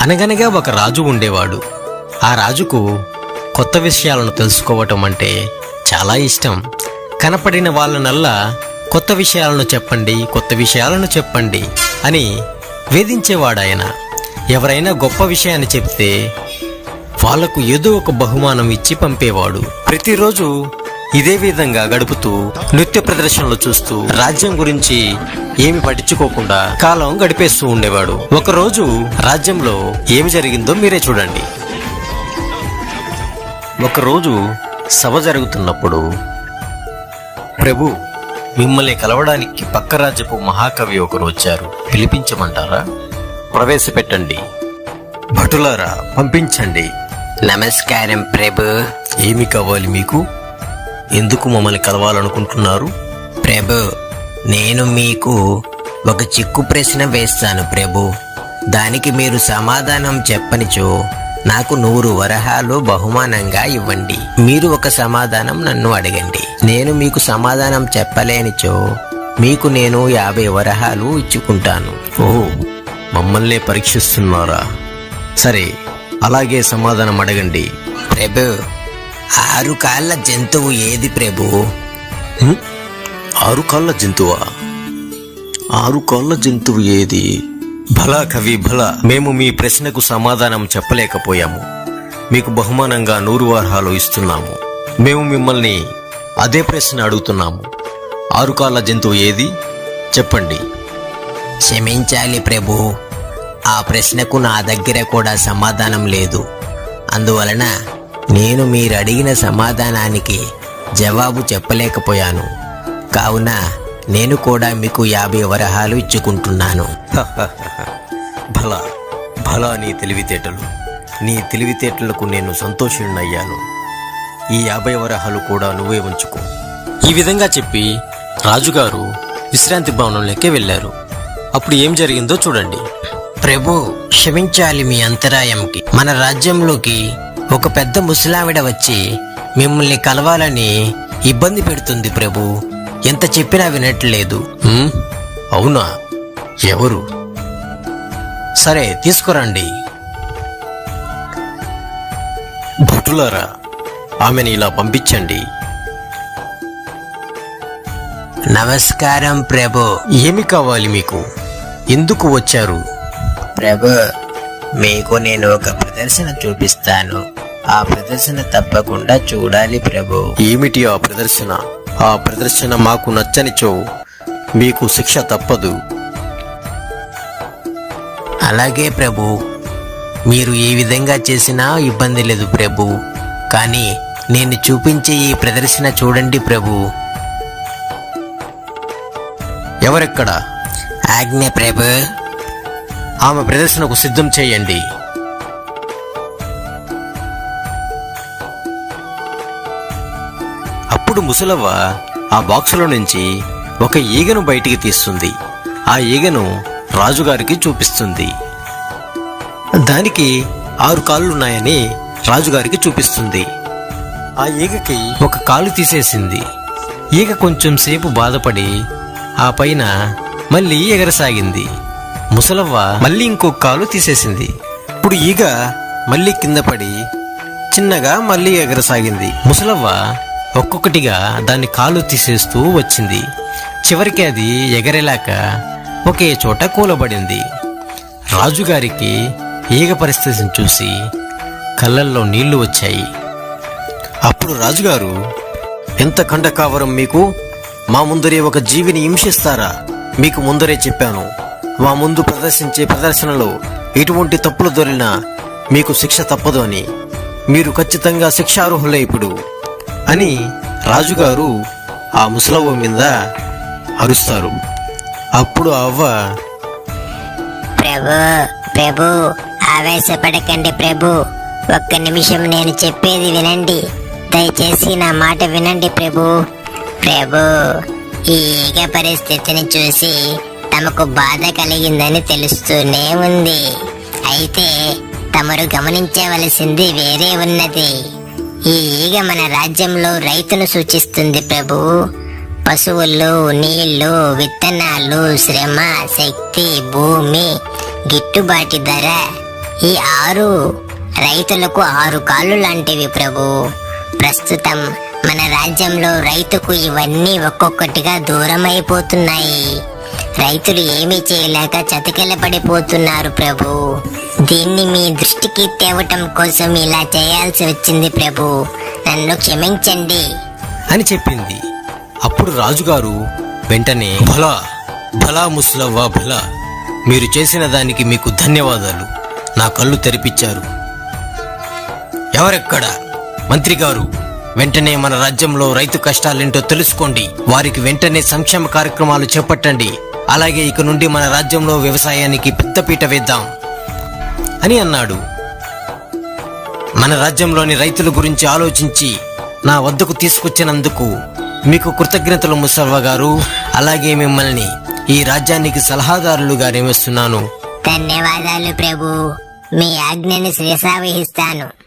అనగనగా ఒక రాజు ఉండేవాడు. ఆ రాజుకు కొత్త విషయాలను తెలుసుకోవటం అంటే చాలా ఇష్టం. కనపడిన వాళ్ళనల్లా కొత్త విషయాలను చెప్పండి కొత్త విషయాలను చెప్పండి అని వేధించేవాడు ఆయన ఎవరైనా గొప్ప విషయాన్ని చెప్తే వాళ్ళకు ఏదో ఒక బహుమానం ఇచ్చి పంపేవాడు. ప్రతిరోజు ఇదే విధంగా గడుపుతూ నృత్య ప్రదర్శనలు చూస్తూ రాజ్యం గురించి ఏమి పట్టించుకోకుండా కాలం గడిపేస్తూ ఉండేవాడు. ఒకరోజు రాజ్యంలో ఏమి జరిగిందో మీరే చూడండి. ఒకరోజు సభ జరుగుతున్నప్పుడు ప్రభు మిమ్మల్ని కలవడానికి పక్క రాజ్యపు మహాకవి ఒకరు వచ్చారు. పిలిపించమంటారా? ప్రవేశపెట్టండి. భటులారా పంపించండి. నమస్కారం ప్రభు. ఏమి కావాలి మీకు? ఎందుకు మమ్మల్ని కలవాలనుకుంటున్నారు? ప్రభు నేను మీకు ఒక చిక్కు ప్రశ్న వేస్తాను ప్రభు. దానికి మీరు సమాధానం చెప్పనిచో నాకు నూరు వరహాలు బహుమానంగా ఇవ్వండి. మీరు ఒక సమాధానం నన్ను అడగండి. నేను మీకు సమాధానం చెప్పలేనిచో మీకు నేను యాభై వరహాలు ఇచ్చుకుంటాను. ఓ మమ్మల్నే పరీక్షిస్తున్నారా? సరే అలాగే సమాధానం అడగండి. ప్రభు ఆరు కాళ్ళ జంతువు ఏది ప్రభు? ఆరు కాళ్ళ జంతువా? ఆరు కాళ్ళ జంతువు ఏది? భలా కవి భలా. మేము మీ ప్రశ్నకు సమాధానం చెప్పలేకపోయాము. మీకు బహుమానంగా నూరు వారాలు ఇస్తున్నాము. మేము మిమ్మల్ని అదే ప్రశ్న అడుగుతున్నాము. ఆరు కాళ్ళ జంతువు ఏది? చెప్పండి. క్షమించాలి ప్రభు. ఆ ప్రశ్నకు నా దగ్గర కూడా సమాధానం లేదు. అందువలన నేను మీరు అడిగిన సమాధానానికి జవాబు చెప్పలేకపోయాను. కావున నేను కూడా మీకు యాభై వరహాలు ఇచ్చుకుంటున్నాను. భలా భలా నీ తెలివితేటలు. నీ తెలివితేటలకు నేను సంతోషుడినయ్యాను ఈ యాభై వరహాలు కూడా నువ్వే ఉంచుకో. ఈ విధంగా చెప్పి రాజుగారు విశ్రాంతి భవనంలోకి వెళ్ళారు. అప్పుడు ఏం జరిగిందో చూడండి. ప్రభు క్షమించాలి మీ అంతరాయంకి. మన రాజ్యంలోకి ఒక పెద్ద ముసలావిడ వచ్చి మిమ్మల్ని కలవాలని ఇబ్బంది పెడుతుంది ప్రభు. ఎంత చెప్పినా వినట్లేదు. "ఉమ్, అవునా? ఎవరు? సరే తీసుకురండి. భటులారా ఆమెను ఇలా పంపించండి. నమస్కారం ప్రభు. ఏమి కావాలి మీకు? ఎందుకు వచ్చారు? ప్రభు మీకు నేను ఒక ప్రదర్శన చూపిస్తాను. ఆ ప్రదర్శన తప్పకుండా చూడాలి ప్రభు. ఏమిటి ఆ ప్రదర్శన? ఆ ప్రదర్శన మాకు నచ్చనిచో మీకు శిక్ష తప్పదు. అలాగే ప్రభు. మీరు ఏ విధంగా చేసినా ఇబ్బంది లేదు ప్రభు. కానీ నేను చూపించే ఈ ప్రదర్శన చూడండి ప్రభు. ఎవరెక్కడ? ఆజ్ఞ ప్రభు. ఆమె ప్రదర్శనకు సిద్ధం చేయండి. అప్పుడు ముసలవ్వ ఆ బాక్సులో నుంచి ఒక ఈగను బయటికి తీస్తుంది. ఆ ఈగను రాజుగారికి చూపిస్తుంది. దానికి ఆరు కాళ్ళున్నాయని రాజుగారికి చూపిస్తుంది. ఆ ఈగకి ఒక కాలు తీసేసింది. ఈగ కొంచెం సేపు బాధపడి ఆ పైన మళ్ళీ ఎగరసాగింది. ముసలవ్వ మళ్ళీ ఇంకో కాలు తీసేసింది. ఇప్పుడు ఈగ మళ్ళీ కింద పడి చిన్నగా మళ్ళీ ఎగరసాగింది. ముసలవ్వ ఒక్కొక్కటిగా దాని కాలు తీసేస్తూ వచ్చింది. చివరికి అది ఎగరేలాక ఒకే చోట కూలబడింది. రాజుగారికి ఈగ పరిస్థితిని చూసి కళ్ళల్లో నీళ్ళు వచ్చాయి. అప్పుడు రాజుగారు ఎంత కండకావరం మీకు? మా ముందరే ఒక జీవిని హింసిస్తారా? మీకు ముందరే చెప్పాను. మా ముందు ప్రదర్శించే ప్రదర్శనలో ఎటువంటి తప్పులు దొరినా మీకు శిక్ష తప్పదు అని. మీరు ఖచ్చితంగా శిక్షార్హులే ఇప్పుడు. అని రాజుగారు ఆ ముసలవ్వ మీద అరుస్తారు. అప్పుడు అవ్వ ప్రభు ప్రభు ఆవేశపడకండి ప్రభు. ఒక్క నిమిషం నేను చెప్పేది వినండి. దయచేసి నా మాట వినండి ప్రభు. ప్రభు ఈ ఈగ పరిస్థితిని చూసి తమకు బాధ కలిగిందని తెలుస్తూనే ఉంది. అయితే తమరు గమనించవలసింది వేరే ఉన్నది. ఈ ఈగ మన రాజ్యంలో రైతును సూచిస్తుంది ప్రభు. పశువులు నీళ్ళు విత్తనాలు శ్రమ శక్తి భూమి గిట్టుబాటి ధర. ఈ ఆరు రైతులకు ఆరు కాళ్ళు లాంటివి ప్రభు. ప్రస్తుతం మన రాజ్యంలో రైతుకు ఇవన్నీ ఒక్కొక్కటిగా దూరమైపోతున్నాయి. రైతులు ఏమీ చేయలేక చతికిలపడిపోతున్నారు ప్రభు. దీన్ని మీ దృష్టికి తేవటం కోసం ఇలా చేయాల్సి వచ్చింది ప్రభు. నన్ను క్షమించండి. అని చెప్పింది. అప్పుడు రాజుగారు వెంటనే భలా భలా ముసలవ్వా భలా మీరు చేసిన దానికి మీకు ధన్యవాదాలు. నా కళ్ళు తెరిపించారు. ఎవరెక్కడ? మంత్రి గారు వెంటనే మన రాజ్యంలో రైతు కష్టాలేంటో తెలుసుకోండి. వారికి వెంటనే సంక్షేమ కార్యక్రమాలు చేపట్టండి. అలాగే ఇక నుండి మన రాజ్యంలో వ్యవసాయానికి పెద్దపీట వేద్దాం అని అన్నాడు. మన రాజ్యంలోని రైతుల గురించి ఆలోచించి నా వద్దకు తీసుకొచ్చినందుకు మీకు కృతజ్ఞతలు ముసల్వ గారు. అలాగే మిమ్మల్ని ఈ రాజ్యానికి సలహాదారులుగా నియమిస్తున్నాను. ధన్యవాదాలు ప్రభు. మీ ఆజ్ఞని శిరసావహిస్తాను